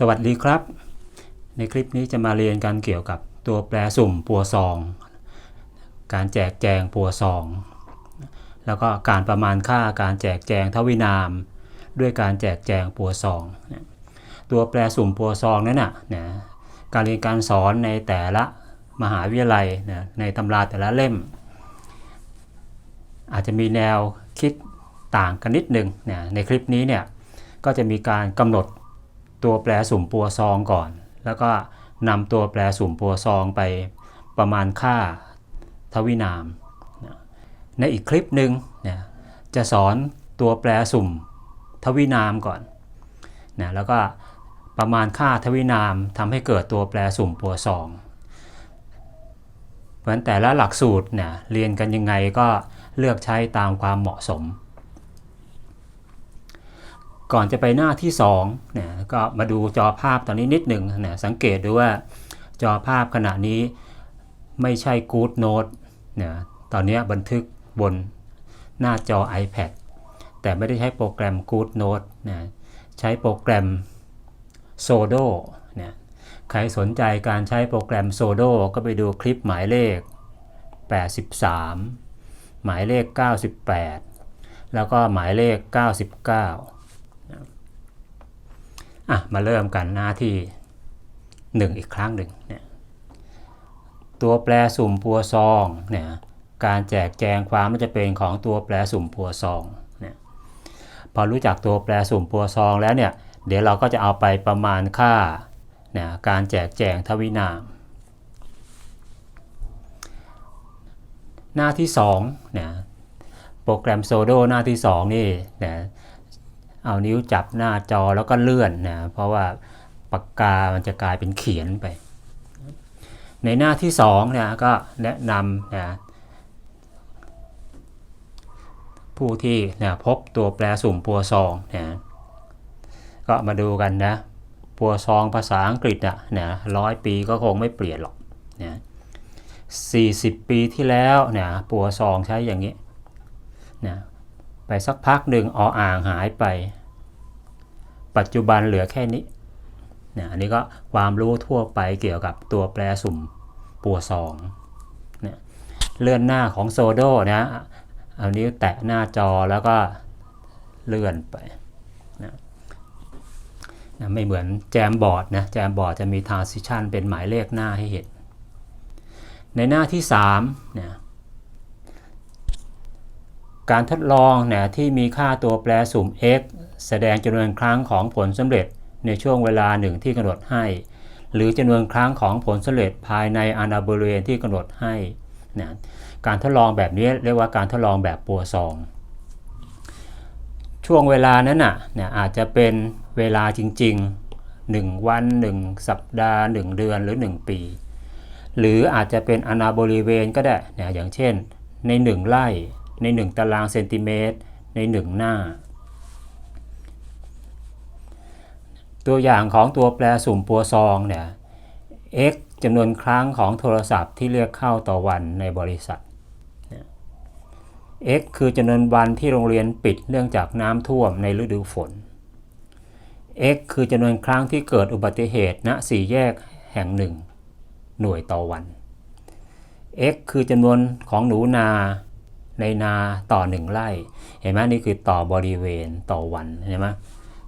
สวัสดีครับ ในคลิปนี้จะมาเรียนกันเกี่ยวกับตัวแปรสุ่มปัวซอง การแจกแจงปัวซอง แล้วก็การประมาณค่าการแจกแจงทวินาม ด้วยการแจกแจงปัวซอง ตัวแปรสุ่มปัวซองนั้นนะนะการเรียนการสอนในแต่ละมหาวิทยาลัยนะในตำราแต่ละเล่ม อาจจะมีแนวคิดต่างกันนิดหนึ่งนะในคลิปนี้เนี่ยก็จะมีการกำหนด ตัวแปรสุ่มปัวซองก่อน แล้วก็นำตัวแปรสุ่มปัวซองไปประมาณค่าทวินาม ในอีกคลิปหนึ่งนะจะสอนตัวแปรสุ่มทวินามก่อนนะแล้วก็ประมาณค่าทวินามทำให้เกิดตัวแปรสุ่มปัวซองเพราะฉะนั้นแต่ละหลักสูตรเนี่ยเรียนกันยังไงก็เลือกใช้ตามความเหมาะสม ก่อนจะไปหน้าที่2เนี่ยก็มาดูจอภาพตอนนี้นิดหนึ่งนะสังเกตดูว่าจอภาพขณะนี้ไม่ใช่ Good Note เนี่ยตอนนี้บันทึกบนหน้าจอ iPad แต่ไม่ได้ใช้โปรแกรม Good Note นะใช้โปรแกรม Sodo เนี่ยใครสนใจการใช้โปรแกรม Sodo ก็ไปดูคลิปหมายเลข 83 หมายเลข 98 แล้วก็หมายเลข 99 อะมาเริ่มกันหน้าที่ 1 อีกครั้งหนึ่งเนี่ยตัวแปรสุ่มปัวซองเนี่ยการแจกแจงความมันจะเป็นของตัวแปรสุ่มปัวซองเนี่ยพอรู้จักตัวแปรสุ่มปัวซองแล้วเนี่ยเดี๋ยวเราก็จะเอาไปประมาณค่าเนี่ยการแจกแจงทวินาม หน้าที่2เนี่ยโปรแกรมโซโดหน้าที่ 2 นี่เนะ เอานิ้วจับหน้าจอแล้วก็เลื่อนนะเพราะว่าปากกามันจะกลายเป็นเขียนไป ในหน้าที่2เนี่ยก็แนะนำนะผู้ที่นะพบตัวแปรสุ่มปัวซองนะก็มาดูกันนะปัวซองภาษาอังกฤษอะนะร้อยปีก็คงไม่เปลี่ยนหรอกนะ40 ปีที่แล้วนะปัวซองใช้อย่างนี้นะ ไปสักพักหนึ่งออ่างหายไป ปัจจุบันเหลือแค่นี้เนะอันนี้ก็ความรู้ทั่วไปเกี่ยวกับตัวแปรสุ่มปัวซองเนะเลื่อนหน้าของโซโดนะเอานิ้วแตะหน้าจอแล้วก็เลื่อนไปนะนะไม่เหมือนแจมบอร์ดนะแจมบอร์ดจะมี transition เป็นหมายเลขหน้าให้เห็น ในหน้าที่3เนี่ย การทดลองเนี่ยที่มีค่าตัวแปรสุ่ม x แสดงจำนวนครั้งของผลสำเร็จในช่วงเวลาหนึ่งที่กำหนดให้ หรือจำนวนครั้งของผลสำเร็จภายในอนาบริเวณที่กำหนดให้นะการทดลองแบบนี้เรียกว่าการทดลองแบบปัวซองช่วงเวลานั้นน่ะเนี่ยอาจจะเป็นเวลาจริง ๆ 1 วัน 1 สัปดาห์ 1 เดือนหรือ 1 ปี หรืออาจจะเป็นอนาบริเวณก็ได้นะอย่างเช่นใน 1 ไร่ ใน 1 ตารางเซนติเมตร ใน 1 หน้า ตัวอย่างของตัวแปรสุ่มปัวซองเนี่ย x จำนวนครั้งของโทรศัพท์ที่เรียกเข้าต่อวันในบริษัท x คือจำนวนวันที่โรงเรียนปิดเนื่องจากน้ำท่วมในฤดูฝน x คือจำนวนครั้งที่เกิดอุบัติเหตุณสี่แยกแห่งหนึ่ง หน่วยต่อวัน x คือจำนวนของหนูนา ในนาต่อหนึ่งไร่ เห็นไหมนี่คือต่อบริเวณต่อวันเห็นไหม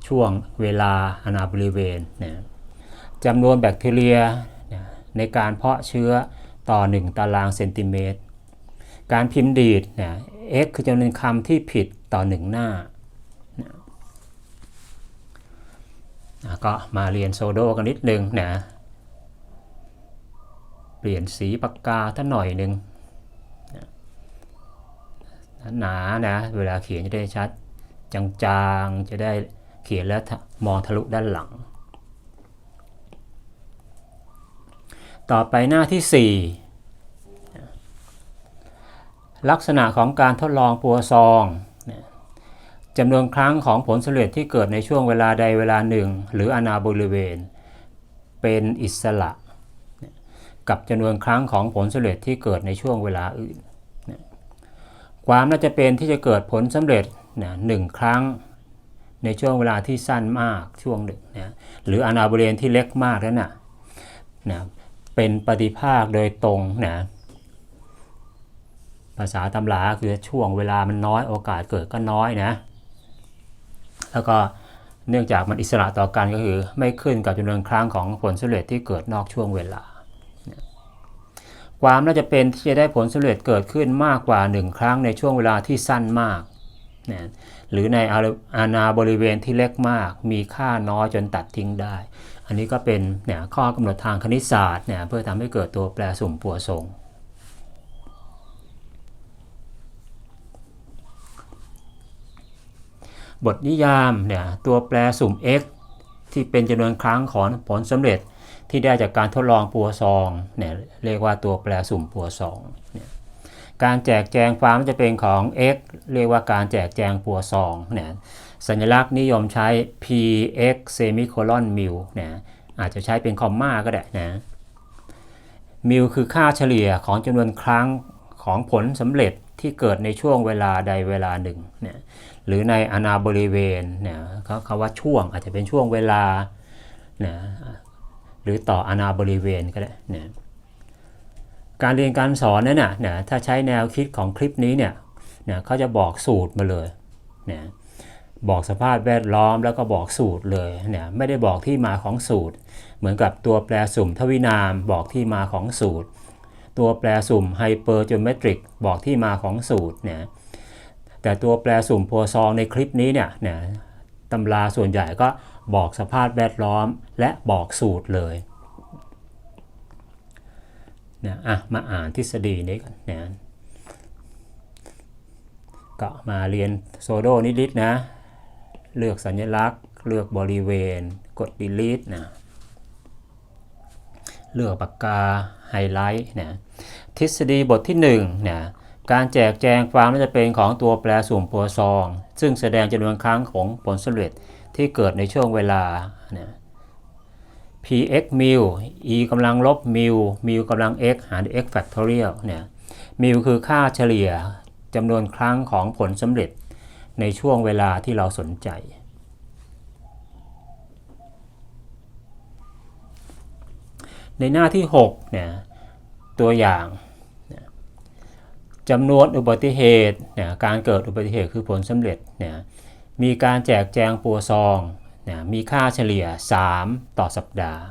ช่วงเวลาอนาบริเวณนะจำนวนแบคทีเรียในการเพาะเชื้อต่อ 1 ตารางเซนติเมตร การพิมพ์ดีดนะ x คือจำนวนคำที่ผิดต่อ 1 หน้านะก็มาเรียนโซโดกันนิดนึงนะ เปลี่ยนสีปากกาท่าหน่อยหนึ่ง หนานะเวลาเขียนจะได้ชัด จางๆ จะได้เขียนแล้วมองทะลุด้านหลัง ต่อไปหน้าที่ 4 ลักษณะของการทดลองปัวซองจำนวนครั้งของผลสำเร็จที่เกิดในช่วงเวลาใดเวลาหนึ่ง หรืออนาบริเวณ เป็นอิสระ กับจำนวนครั้งของผลสำเร็จที่เกิดในช่วงเวลาอื่น ความน่าจะเป็นที่จะเกิดผลสำเร็จนะหนึ่งครั้งในช่วงเวลาที่สั้นมากช่วงหนึ่งนะหรืออนาบริเวณที่เล็กมากนั้นนะนะเป็นปฏิภาคโดยตรงนะภาษาตำราคือช่วงเวลามันน้อยโอกาสเกิดก็น้อยนะแล้วก็เนื่องจากมันอิสระต่อกันก็คือ ไม่ขึ้นกับจำนวนครั้งของผลสำเร็จที่เกิดนอกช่วงเวลา ความน่าจะเป็นที่จะได้ผลสำเร็จเกิดขึ้นมากกว่า 1 ครั้งในช่วงเวลาที่สั้นมากนะหรือในอาณาบริเวณที่เล็กมาก มีค่าน้อยจนตัดทิ้งได้ อันนี้ก็เป็นเนี่ยข้อกำหนดทางคณิตศาสตร์เนี่ยเพื่อทำให้เกิดตัวแปรสุ่มปัวทรงบทนิยามเนี่ยตัวแปรสุ่ม x ที่เป็นจำนวนครั้งของผลสำเร็จ ที่ได้จากการทดลองปัวซองเนี่ยเรียกว่าตัวแปรสุ่มปัวซองเนี่ยการแจกแจงความจะเป็นของ x เรียกว่าการแจกแจงปัวซองเนี่ยสัญลักษณ์นิยมใช้ px semicolon mu เนี่ยอาจจะใช้เป็นคอมมาก็ได้นะมิวคือค่าเฉลี่ยของจำนวนครั้งของผลสำเร็จที่เกิดในช่วงเวลาใดเวลาหนึ่งเนี่ยหรือในอนาบริเวณเนี่ยเขาคำว่าช่วงอาจจะเป็นช่วงเวลาเนะ หรือต่ออนาบริเวณก็ได้นะการเรียนการสอนนั้นนะนะถ้าใช้แนวคิดของคลิปนี้เนี่ยนะเขาจะบอกสูตรมาเลยนะบอกสภาพแวดล้อมแล้วก็บอกสูตรเลยเนี่ยไม่ได้บอกที่มาของสูตร เหมือนกับตัวแปรสุ่มทวินามบอกที่มาของสูตร ตัวแปรสุ่มไฮเปอร์จ o เมตริกบอกที่มาของสูตรเนี่ยแต่ตัวแปรสุ่มโพซองในคลิปนี้เนี่ยนะตำราส่วนใหญ่ก็ บอกสภาพแวดล้อมและบอกสูตรเลยนะอะมาอ่านทฤษฎีนี้กันนะก็มาเรียนโซโดนิดๆนะ เลือกสัญลักษณ์ เลือกบริเวณ กด delete นะ เลือกปากกาไฮไลท์นะ ทฤษฎีบทที่1นะ การแจกแจงความน่าจะเป็นของตัวแปรสุ่มโพซอง ซึ่งแสดงจำนวนครั้งของผลสำเร็จ ที่เกิดในช่วงเวลา px mu e กำลังลบ mu mu กำลัง x หาร x factorial เนี่ย mu คือค่าเฉลี่ยจำนวนครั้งของผลสำเร็จในช่วงเวลาที่เราสนใจ ในหน้าที่6เนี่ยตัวอย่างจำนวนอุบัติเหตุเนี่ยการเกิดอุบัติเหตุคือผลสำเร็จเนี่ย มีการแจกแจงปัวซองนะมีค่าเฉลี่ย 3 ต่อสัปดาห์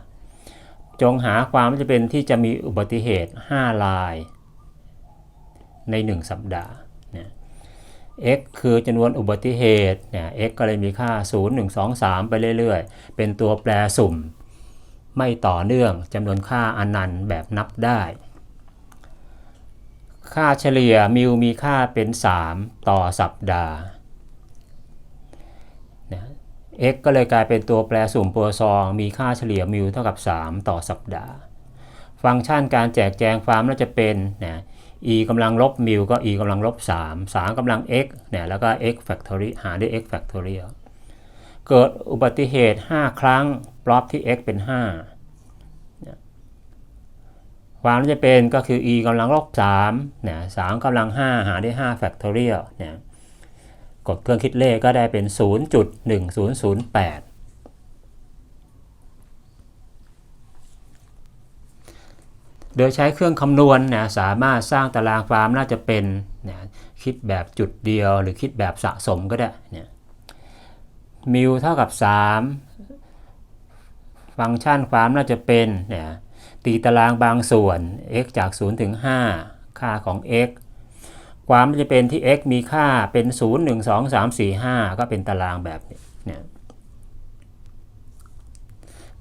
จงหาความจะเป็นที่จะมีอุบัติเหตุ 5 ลาย ใน 1 สัปดาห์นะ x คือจำนวนอุบัติเหตุนะ x ก็เลยมีค่า 0 1 2 3 ไปเรื่อยๆ เป็นตัวแปรสุ่ม ไม่ต่อเนื่องจำนวนค่าอนันต์แบบนับได้ ค่าเฉลี่ยมิวมีค่าเป็น 3 ต่อสัปดาห์ x ก็เลยกลายเป็นตัวแปรสุ่มปัวซอง มีค่าเฉลี่ยมิวเท่ากับ 3 ต่อสัปดาห์ ฟังก์ชันการแจกแจงความน่าจะเป็นนะ e กำลังลบมิวก็ e กำลังลบ3 3กำลัง x เนี่ยแล้วก็ x factorial หาด้วย x factorial เกิดอุบัติเหตุ 5 ครั้งปลอบที่ x เป็น 5 ความน่าจะเป็นก็คือ e กำลังลบ3เนี่ย3กำลัง 5 หาด้วย5 factorial เนี่ย กดเครื่องคิดเลขก็ได้เป็น 0.1008โดยใช้เครื่องคำนวณนะสามารถสร้างตารางความน่าจะเป็นนะคิดแบบจุดเดียวหรือคิดแบบสะสมก็ได้เนี่ยมิวเท่ากับ 3 ฟังก์ชันความน่าจะเป็นเนี่ยตีตารางบางส่วน x จาก 0 ถึง 5 ค่าของ x ความจะเป็นที่ x มีค่าเป็น 0 1 2 3 4 5 ก็เป็นตารางแบบนี้เนี่ย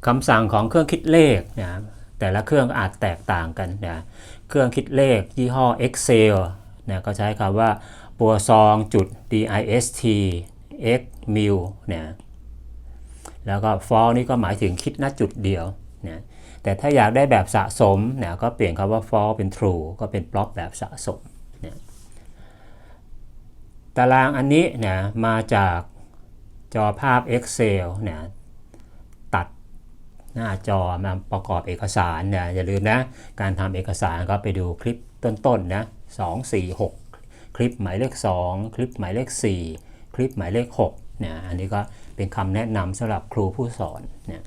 คำสั่งของเครื่องคิดเลขนะแต่ละเครื่องอาจแตกต่างกันนะเครื่องคิดเลขยี่ห้อ Excel นะก็ใช้คำว่าปัวซองจุด dist x mil นะแล้วก็ for นี่ก็หมายถึงคิดณจุดเดียวนะแต่ถ้าอยากได้แบบสะสมนะก็เปลี่ยนคำว่า for เป็น true ก็เป็น plot แบบสะสม ตารางอันนี้นะมาจากจอภาพ Excel นะตัดหน้าจอมาประกอบเอกสารนะอย่าลืมนะ การทำเอกสารก็ไปดูคลิปต้นๆนะ2 4 6คลิปหมายเลข 2 คลิปหมายเลข 4 คลิปหมายเลข6นะอันนี้ก็เป็นคำแนะนำสำหรับครูผู้สอนนะ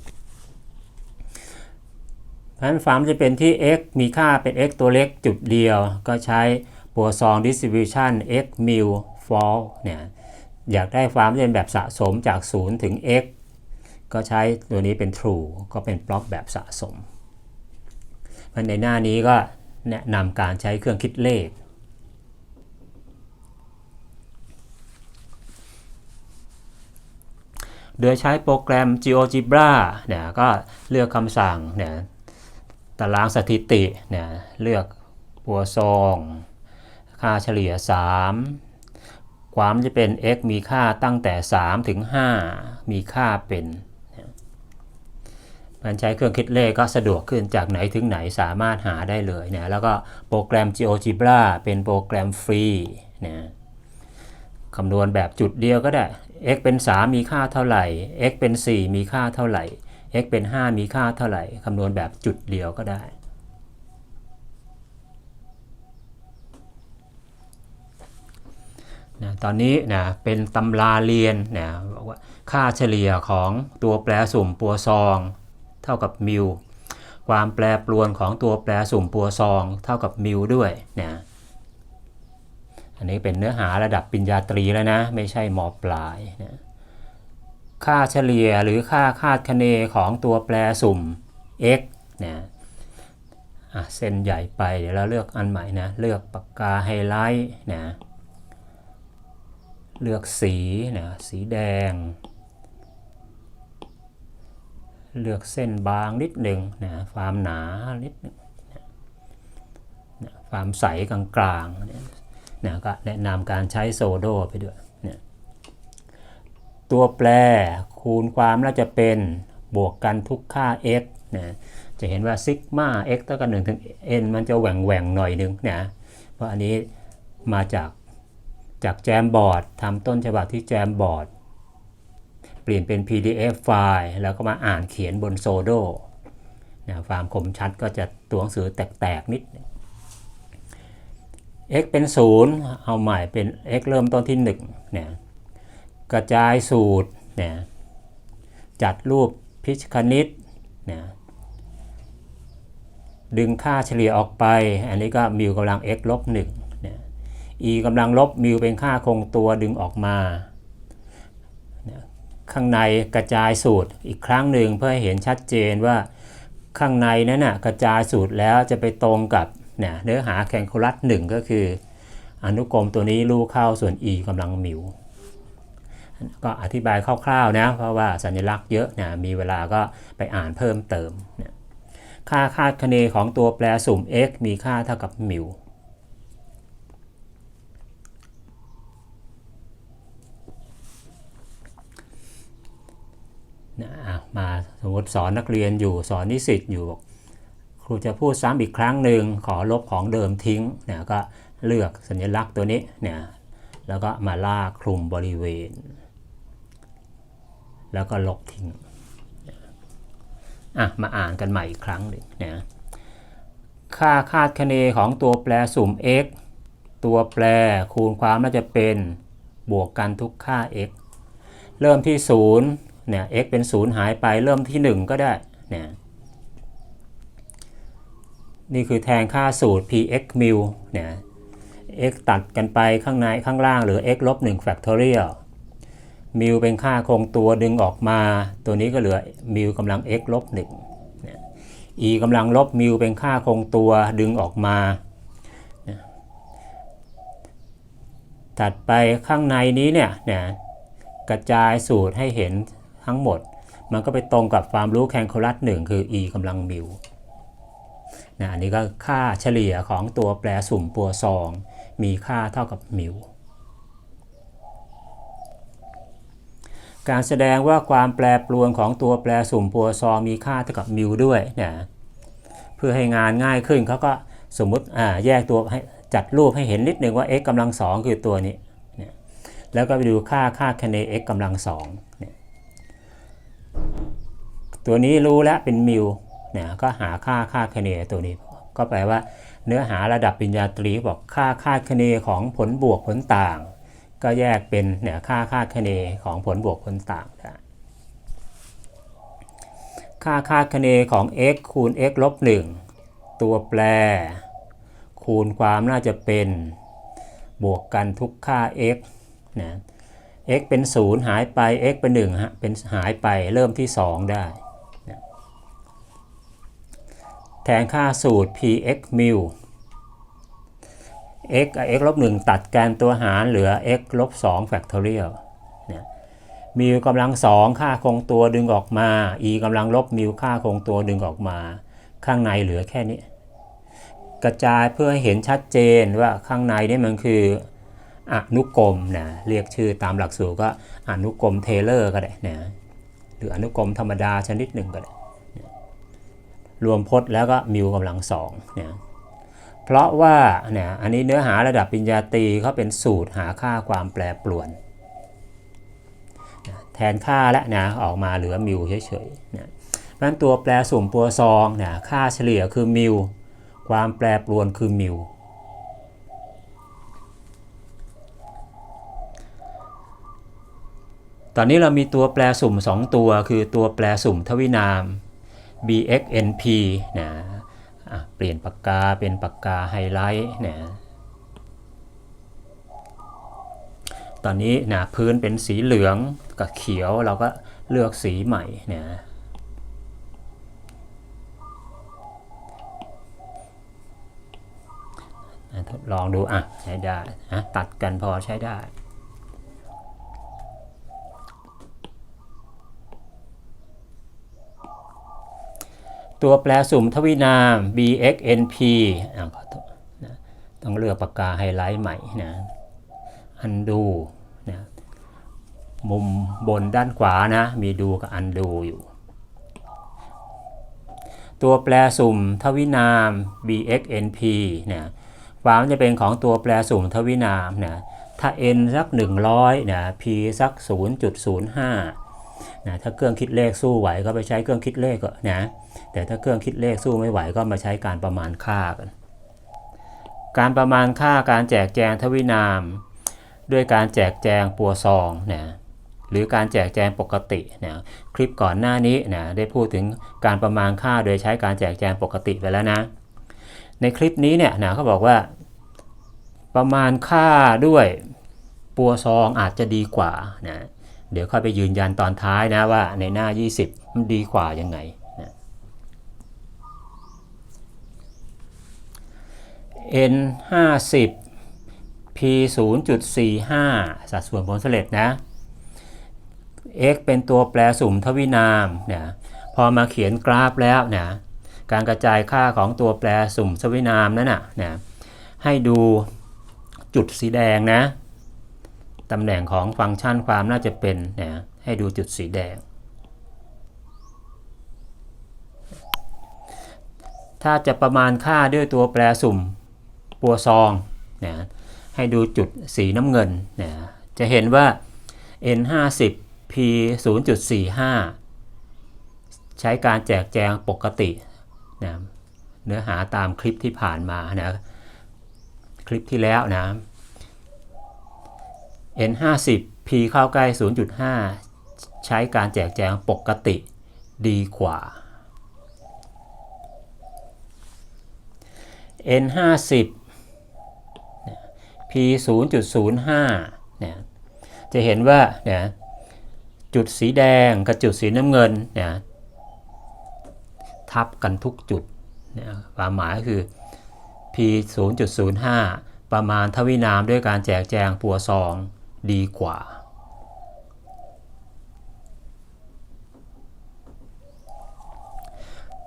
เพราะฉะนั้นฟาร์มจะเป็นที่ x มีค่าเป็น x ตัวเล็กจุดเดียวก็ใช้ ปัวซอง distribution x mu for เนี่ยอยากได้ฟามเป็นแบบสะสมจาก 0 ถึง x ก็ใช้ตัวนี้เป็น true ก็เป็นบล็อกแบบสะสมเพราะในหน้านี้ก็แนะนำการใช้เครื่องคิดเลข โดยใช้โปรแกรม GeoGebra เนี่ยก็เลือกคำสั่งเนี่ยตารางสถิติเนี่ยเลือกปัวซอง ค่าเฉลี่ย 3 ความจะเป็น x มีค่าตั้งแต่ 3 ถึง 5 มีค่าเป็นมันใช้เครื่องคิดเลขก็สะดวกขึ้นจากไหนถึงไหนสามารถหาได้เลยนะแล้วก็โปรแกรม GeoGebra เป็นโปรแกรมฟรีนะคำนวณแบบจุดเดียวก็ได้ x เป็น 3 มีค่าเท่าไหร่ x เป็น 4 มีค่าเท่าไหร่ x เป็น 5 มีค่าเท่าไหร่ คำนวณแบบจุดเดียวก็ได้ นะตอนนี้นะเป็นตำราเรียนนะบอกว่าค่าเฉลี่ยของตัวแปรสุ่มปัวซอง เท่ากับมิวความแปรปรวนของตัวแปรสุ่มปัวซอง เท่ากับมิวด้วยนะอันนี้เป็นเนื้อหาระดับปริญญาตรีแล้วนะ ไม่ใช่มปลายนะค่าเฉลี่ยหรือค่าคาดคะเนของตัวแปรสุ่ม x นะอะเส้นใหญ่ไปเดี๋ยวเราเลือกอันใหม่นะ เลือกปากกาไฮไลท์นะ เลือกสีนะสีแดง เลือกเส้นบางนิดหนึ่งนะความหนานิดหนึ่งนะความใสกลางๆเนี่ยนะก็แนะนำการใช้โซโดไปด้วยนะตัวแปรคูณความน่าจะเป็นบวกกันทุกค่า x นะจะเห็นว่าซิกมา x เท่ากับ1ถึง n มันจะแหว่งแหว่งๆหน่อยนึงนะเพราะอันนี้มาจาก จากแจมบอร์ดทำต้นฉบับที่แจมบอร์ดเปลี่ยนเป็น PDF ไฟล์ แล้วก็มาอ่านเขียนบนโซโดนะความคมชัดก็จะตัวหนังสือแตกๆนิด x เป็น 0 เอาใหม่เป็น x เริ่มต้นที่1เนี่ยกระจายสูตรเนี่ยจัดรูปพิชคณิตเนี่ยดึงค่าเฉลี่ยออกไป อันนี้ก็มิวกำลัง x ลบ1เนี่ย e กำลังลบมิวเป็นค่าคงตัวดึงออกมา ข้างในกระจายสูตรอีกครั้งหนึ่งเพื่อให้เห็นชัดเจนว่าข้างในนั้นนะกระจายสูตรแล้วจะไปตรงกับเนเนื้อหาแคลคูลัสหนึ่งก็คือ อนุกรมตัวนี้รูเข้าส่วน e กำลังมิวก็อธิบายคร่าวๆนะเพราะว่าสัญลักษณ์เยอะนะมีเวลาก็ไปอ่านเพิ่มเติมค่าคาดคะเนของตัวแปรสุ่ม x มีค่าเท่ากับมิว นะมาสมมติสอนนักเรียนอยู่สอนนิสิตอยู่ ครูจะพูดซ้ำอีกครั้งหนึ่งขอลบของเดิมทิ้งเนี่ยก็เลือกสัญลักษณ์ตัวนี้เนี่ยแล้วก็มาลากคลุมบริเวณ แล้วก็ลบทิ้งอะมาอ่านกันใหม่อีกครั้งหนึ่งนะค่าคาดคะเนของตัวแปรสุ่ม x ตัวแปรคูณความน่าจะเป็นบวกกันทุกค่า x เริ่มที่ 0 เนี่ย x เป็น 0 หายไปเริ่มที่ 1 ก็ได้เนี่ยนี่คือแทนค่าสูตร px mu เนี่ย x ตัดกันไปข้างในข้างล่างหรือ x ลบ1 factorial มิวเป็นค่าคงตัวดึงออกมา ตัวนี้ก็เหลือมิวกำลัง x ลบ1เนี่ย e กำลังลบมิวเป็นค่าคงตัวดึงออกมาถัดไปข้างในนี้เนี่ยเนี่ยกระจายสูตรให้เห็น ทั้งหมด มันก็ไปตรงกับความรู้แคลคูลัส1คือ e กำลังมิวนะอันนี้ก็ค่าเฉลี่ยของตัวแปรสุ่มปัวซอง มีค่าเท่ากับมิวการแสดงว่าความแปรปรวนของตัวแปรสุ่มปัวซองมีค่าเท่ากับมิวด้วยนะเพื่อให้งานง่ายขึ้นเขาก็สมมติอ่าแยกตัวให้จัดรูปให้เห็นนิดนึงว่า x กำลังสองคือตัวนี้เนี่ยแล้วก็ไปดูค่าค่าคะเน x กำลังสอง ตัวนี้รู้แล้วเป็นมิวเนี่ยก็หาค่าค่าคะเนตัวนี้ ก็แปลว่าเนื้อหาระดับปริญญาตรีบอกค่าค่าคะเนของผลบวกผลต่าง ก็แยกเป็นเนี่ยค่าค่าคะเนของผลบวกผลต่างค่าค่าคะเนของ x คูณ x ลบ1ตัวแปร คูณความน่าจะเป็น บวกกันทุกค่า x นะ x เป็น 0 หายไป x เป็น1ฮะเป็นหายไปเริ่มที่ 2 ได้แทนค่าสูตร px mu x กับ x ลบ1ตัดกันตัวหารเหลือ x ลบ2 factorial เนี่ยมิวกำลัง 2 ค่าคงตัวดึงออกมา e กำลังลบมิวค่าคงตัวดึงออกมา ข้างในเหลือแค่นี้ กระจายเพื่อให้เห็นชัดเจนว่าข้างในนี่มันคือ อนุกรมนะเรียกชื่อตามหลักสูตรก็อนุกรมเทเลอร์ก็ได้นะหรืออนุกรมธรรมดาชนิดหนึ่งก็ได้รวมพจน์แล้วก็มิวกำลังสองนะเพราะว่าเนี่ยอันนี้เนื้อหาระดับปริญญาตรีเขาเป็นสูตรหาค่าความแปรปรวนนะแทนค่าและนะออกมาเหลือมิวเฉยๆนะเพราะฉะนั้นตัวแปรสุ่มปัวซองเนะค่าเฉลี่ยคือมิวความแปรปรวนคือมิว ตอนนี้เรามีตัวแปรสุ่ม 2 ตัว คือตัวแปรสุ่มทวินาม bxnp นะอะเปลี่ยนปากกาเป็นปากกาไฮไลท์นะตอนนี้นะพื้นเป็นสีเหลืองกับเขียวเราก็เลือกสีใหม่นะอะทดลองดูอะใช้ได้นะตัดกันพอใช้ได้ ตัวแปรสุ่มทวินาม bxnp ต้องเลือกปากกาไฮไลท์ใหม่นะอันดูนะมุมบนด้านขวานะ มีดูกับอันดูอยู่ ตัวแปรสุ่มทวินาม bxnp นะความจะเป็นของตัวแปรสุ่มทวินามนะถ้า n สัก 100นะ p สัก 0.05 นะถ้าเครื่องคิดเลขสู้ไหวก็ไปใช้เครื่องคิดเลขก็นะแต่ถ้าเครื่องคิดเลขสู้ไม่ไหวก็มาใช้การประมาณค่ากัน การประมาณค่าการแจกแจงทวินาม ด้วยการแจกแจงปัวซองนะหรือการแจกแจงปกตินะคลิปก่อนหน้านี้นะได้พูดถึงการประมาณค่าโดยใช้การแจกแจงปกติไปแล้วนะ ในคลิปนี้เนี่ยนะเขาบอกว่า ประมาณค่าด้วยปัวซองอาจจะดีกว่านะ เดี๋ยวค่อยไปยืนยันตอนท้ายนะว่าในหน้า 20 มันดีกว่ายังไงนะ n 50 p 0.45 สัดส่วนผลสำเร็จนะ x เป็นตัวแปรสุ่มทวินามเนี่ยพอมาเขียนกราฟแล้วเนี่ยการกระจายค่าของตัวแปรสุ่มทวินามนั้นน่ะนะให้ดูจุดสีแดงนะ ตำแหน่งของฟังก์ชันความน่าจะเป็นนะให้ดูจุดสีแดง ถ้าจะประมาณค่าด้วยตัวแปรสุ่มปัวซองนะให้ดูจุดสีน้ำเงินนะจะเห็นว่า n 5 0 p 0.45 ใช้การแจกแจงปกตินะเนื้อหาตามคลิปที่ผ่านมานะคลิปที่แล้วนะ n 5 0 p เข้าใกล้ 0.5 ใช้การแจกแจงปกติดีกว่า n 5 0 p 0.05เนี่ยจะเห็นว่าเนี่ยจุดสีแดงกับจุดสีน้ำเงินเนี่ยทับกันทุกจุดเนี่ยความหมายก็คือ p 0.05 ประมาณทวินามด้วยการแจกแจงปัวซอง ดีกว่า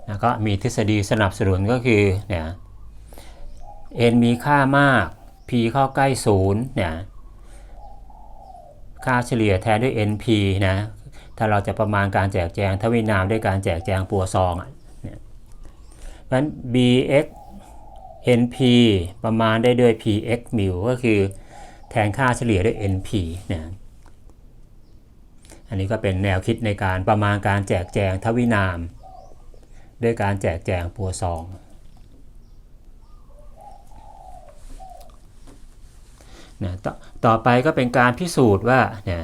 แล้วก็มีทฤษฎีสนับสนุนก็คือเนี่ย n มีค่ามาก p เข้าใกล้0เนี่ย ค่าเฉลี่ยแทนด้วย np นะ ถ้าเราจะประมาณการแจกแจงทวินามด้วยการแจกแจงปัวซองอะเนี่ยเพราะฉะนั้น bx np ประมาณได้ด้วย px mu ก็คือ แทนค่าเฉลี่ยด้วย np นะอันนี้ก็เป็นแนวคิดในการประมาณการแจกแจงทวินาม ด้วยการแจกแจงปัวซองนะตต่อไปก็เป็นการพิสูจน์ว่านะ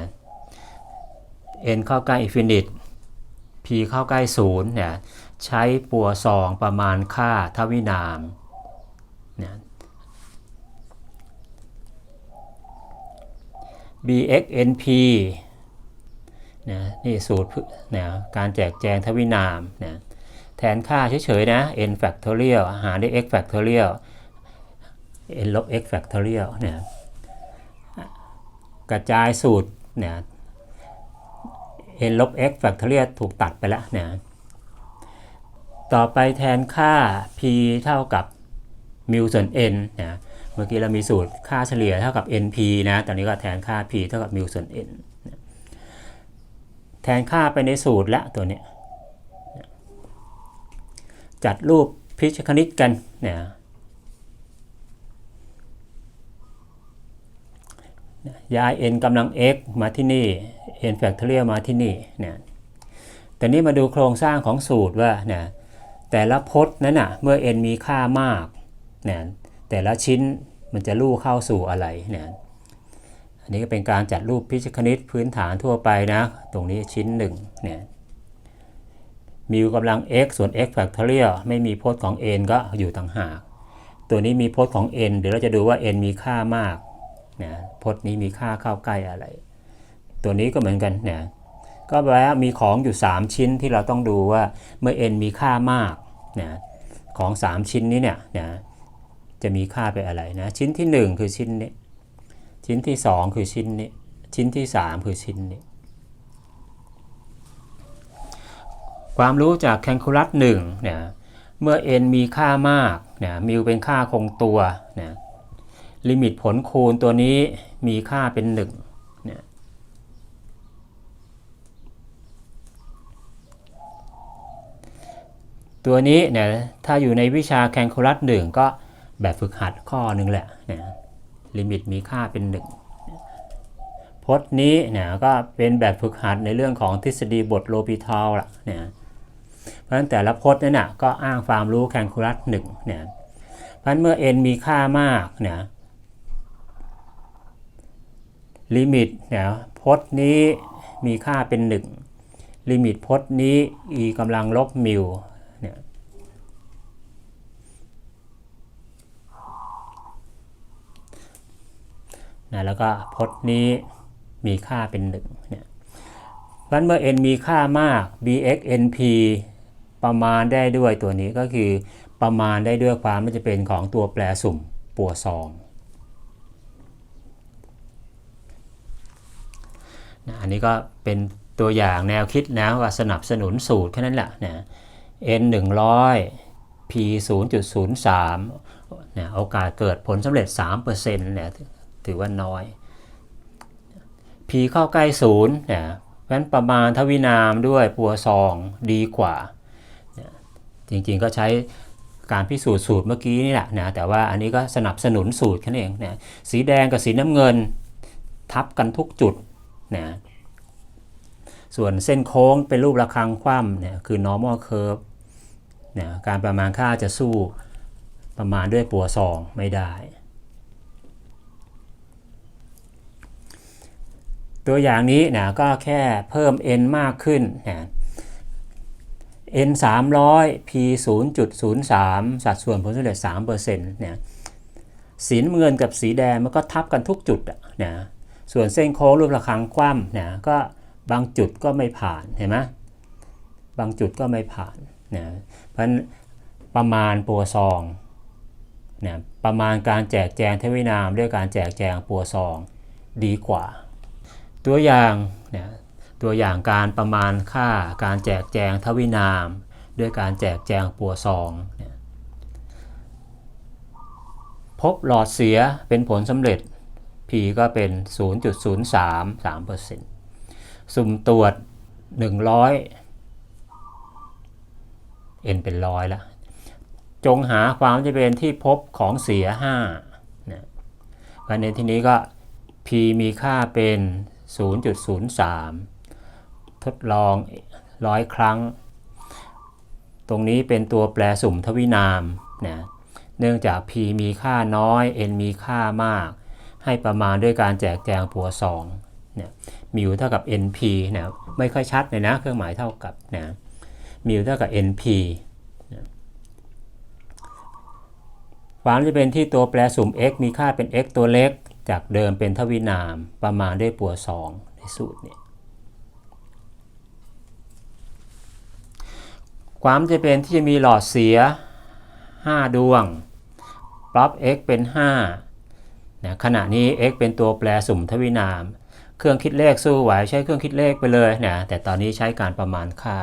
n เข้าใกล้อินฟินิต p เข้าใกล้ศูนย์เนี่ยใช้ปัวซองประมาณค่าทวินามนะ bxnp นะนี่สูตรนะการแจกแจงทวินามนะแทนค่าเฉยๆนะ n factorial หารด้วย x factorial n ลบ x factorial เนี่ยกระจายสูตรเนี่ย n ลบ x factorial ถูกตัดไปแล้วนะต่อไปแทนค่า p เท่ากับมิวส่วน n นะ มื่อกี้เรามีสูตรค่าเฉลี่ยเท่ากับ np นะ ตอนนี้ก็แทนค่า p เท่ากับมิวส่วน n นแทนค่าไปในสูตรละตัวนี้ จัดรูปพิชคณิตกันนะย้าย n กำลัง x มาที่นี่ n factorial มาที่นี่นะแต่นี้มาดูโครงสร้างของสูตรว่านะแต่ละพจน์นั้นนะเมื่อ n มีค่ามากนะแต่ละชิ้น มันจะลู่เข้าสู่อะไรเนะอันนี้ก็เป็นการจัดรูปพิชคณิตพื้นฐานทั่วไปนะ ตรงนี้ชิ้นหนึ่งเนี่ยมิวกำลัง x ส่วน x factorial ไม่มีพจน์ของ n ก็อยู่ต่างหาก ตัวนี้มีพจน์ของ n เดี๋ยวเราจะดูว่า n มีค่ามากนะพจน์นี้มีค่าเข้าใกล้อะไร ตัวนี้ก็เหมือนกันเนะก็แปลว่ามีของอยู่ 3 ชิ้นที่เราต้องดูว่าเมื่อ n มีค่ามากนะของ 3 ชิ้นนี้เนี่ยนะ จะมีค่าไปอะไรนะ ชิ้นที่ 1 คือชิ้นนี้ ชิ้นที่ 2 คือชิ้นนี้ ชิ้นที่ 3 คือชิ้นนี้ ความรู้จากแคลคูลัส1เนี่ยเมื่อ n มีค่ามากเนี่ยมิวเป็นค่าคงตัวเนะลิมิตผลคูณตัวนี้มีค่าเป็น1เนี่ยตัวนี้เนี่ยถ้าอยู่ในวิชาแคลคูลัส1ก็ แบบฝึกหัดข้อหนึ่งแหละนะลิมิตมีค่าเป็น1พจน์นี้เนี่ยก็เป็นแบบฝึกหัดในเรื่องของทฤษฎีบทโลปิทอลละเนี่ยเพราะฉะนั้นแต่ละพจน์นั่นะก็อ้างความรู้แคลคูลัส1เนี่ยเพราะฉะนั้นเมื่อ n มีค่ามากเนี่ยลิมิตเนี่ยพจน์นี้มีค่าเป็น 1 ลิมิตพจน์นี้ e กำลังลบมิวเนะแล้วก็พจน์นี้มีค่าเป็น1เนี่ยเพราะเมื่อ n มีค่ามาก bx np ประมาณได้ด้วยตัวนี้ก็คือประมาณได้ด้วยความไม่จะเป็นของตัวแปรสุ่มปัวซองนะอันนี้ก็เป็นตัวอย่างแนวคิดนะว่าสนับสนุนสูตรแค่นั้นแหละนะ n 100 p 0.03นะโอกาสเกิดผลสำเร็จ 3%เนี่ย ถือว่าน้อย p เข้าใกล้ศูนย์นะเพราะนั้นประมาณทวินามด้วยปัวซองดีกว่า จริงๆก็ใช้การพิสูจน์สูตรเมื่อกี้นี่แหละนะแต่ว่าอันนี้ก็สนับสนุนสูตรแค่นั้นเองนะสีแดงกับสีน้ำเงินทับกันทุกจุดนะส่วนเส้นโค้งเป็นรูประฆังคว่ำเนี่ยคือ normal curve นะการประมาณค่าจะสู้ประมาณด้วยปัวซองไม่ได้ ตัวอย่างนี้นะก็แค่เพิ่ม n มากขึ้นนะ n 300 p 0.03 สัดส่วนผลสำเร็จ3%เนี่ยสีน้ำเงินกับสีแดงมันก็ทับกันทุกจุดนะส่วนเส้นโค้งรูประฆังคว่ำนะก็บางจุดก็ไม่ผ่านเห็นไหมบางจุดก็ไม่ผ่านนะเพราะประมาณปัวซองนะประมาณการแจกแจงเทวินามด้วยการแจกแจงปัวซองดีกว่า ตัวอย่างเนะตัวอย่างการประมาณค่าการแจกแจงทวินาม ด้วยการแจกแจงปัวซองนะพบหลอดเสียเป็นผลสำเร็จ P ก็เป็น 0.03 3%สุ่มตรวจ 100 n เป็นร้อยละจงหาความจะเป็นที่พบของเสีย5นะภายในที่นี้ก็ p มีค่าเป็น 0.03 ทดลองร้อยครั้ง ตรงนี้เป็นตัวแปรสุ่มทวินามนะเนื่องจาก p มีค่าน้อย n มีค่ามาก ให้ประมาณด้วยการแจกแจงปัวซองเนี่ยมิวเท่ากับ np นะไม่ค่อยชัดเลยนะเครื่องหมายเท่ากับนะมิวเท่ากับ np ความจะเป็นที่ตัวแปรสุ่ม x มีค่าเป็น x ตัวเล็ก จากเดิมเป็นทวินามประมาณด้วยปัวซองในสูตรเนี่ยความจะเป็นที่จะมีหลอดเสีย 5 ดวงปรับ x เป็น5นะขณะนี้ x เป็นตัวแปรสุ่มทวินาม เครื่องคิดเลขสู้ไหวใช้เครื่องคิดเลขไปเลยนะแต่ตอนนี้ใช้การประมาณค่า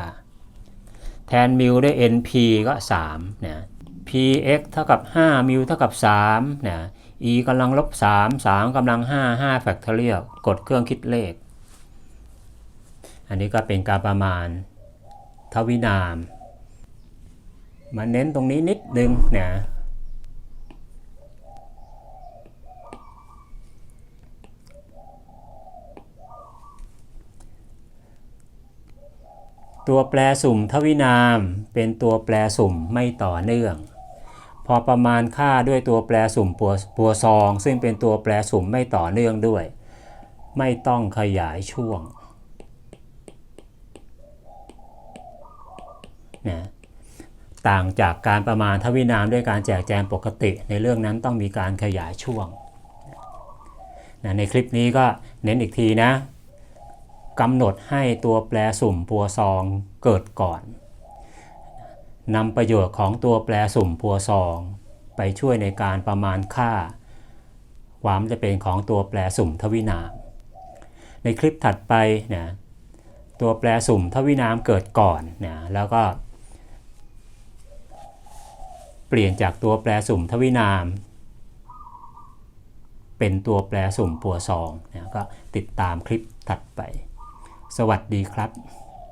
แทนมิวด้วย np ก็3นะ px เท่ากับ5มิวเท่ากับ3นะ e กำลังลบ3 3กำลัง5 5 factorial กดเครื่องคิดเลข อันนี้ก็เป็นการประมาณทวินาม มาเน้นตรงนี้นิดนึงนะตัวแปรสุ่มทวินามเป็นตัวแปรสุ่มไม่ต่อเนื่อง พอประมาณค่าด้วยตัวแปรสุ่มปัวปัวซอง ซึ่งเป็นตัวแปรสุ่มไม่ต่อเนื่องด้วย ไม่ต้องขยายช่วงนะต่างจากการประมาณทวินามด้วยการแจกแจงปกติในเรื่องนั้นต้องมีการขยายช่วงนะในคลิปนี้ก็เน้นอีกทีนะกำหนดให้ตัวแปรสุ่มปัวซองเกิดก่อน นำประโยชน์ของตัวแปรสุ่มปัวซอง ไปช่วยในการประมาณค่า ความจะเป็นของตัวแปรสุ่มทวินาม ในคลิปถัดไปนะตัวแปรสุ่มทวินามเกิดก่อนนะแล้วก็ เปลี่ยนจากตัวแปรสุ่มทวินาม เป็นตัวแปรสุ่มปัวซองนะก็ติดตามคลิปถัดไป สวัสดีครับ